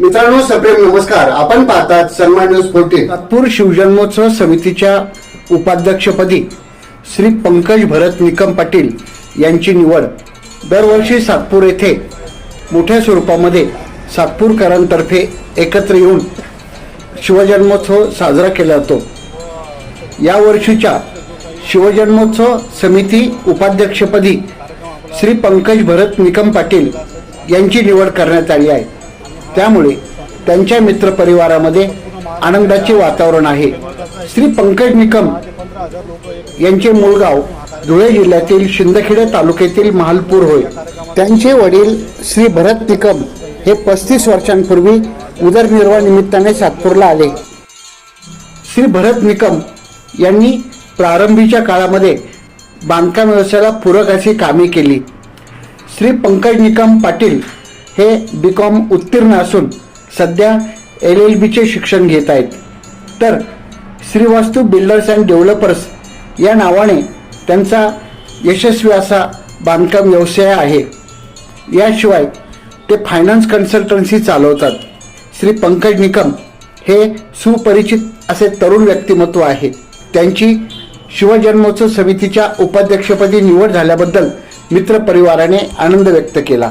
मित्रांनो सप्रेम नमस्कार. आपण पाहतात सन्मान न्यूज फोर्टीन नागपूर शिवजन्मोत्सव समितीच्या उपाध्यक्षपदी श्री पंकज भरत निकम पाटील यांची निवड दरवर्षी सातपूर येथे मोठ्या स्वरूपामध्ये सातपूरकरांतर्फे एकत्र येऊन शिवजन्मोत्सव साजरा केला जातो. या वर्षीच्या शिवजन्मोत्सव समिती उपाध्यक्षपदी श्री पंकज भरत निकम पाटील यांची निवड करण्यात आली आहे. त्यामुळे त्यांच्या मित्रपरिवारामध्ये आनंदाचे वातावरण आहे. श्री पंकज निकम यांचे मुलगाव धुळे जिल्ह्यातील शिंदखेडा तालुक्यातील महालपूर होय. त्यांचे वडील श्री भरत निकम हे पस्तीस वर्षांपूर्वी उदरनिर्वाह निमित्ताने सातपूरला आले. श्री भरत निकम यांनी प्रारंभीच्या काळामध्ये बांधकाम व्यवसायाला पूरक अशी कामे केली. श्री पंकज निकम पाटील हे बी कॉम उत्तीर्ण असून सध्या एल एल बीचे शिक्षण घेत आहेत. तर श्रीवास्तू बिल्डर्स अँड डेव्हलपर्स या नावाने त्यांचा यशस्वी असा बांधकाम व्यवसाय आहे. याशिवाय ते फायनान्स कन्सल्टन्सी चालवतात. श्री पंकज निकम हे सुपरिचित असे तरुण व्यक्तिमत्व आहे. त्यांची शिवजन्मोत्सव समितीच्या उपाध्यक्षपदी निवड झाल्याबद्दल मित्रपरिवाराने आनंद व्यक्त केला.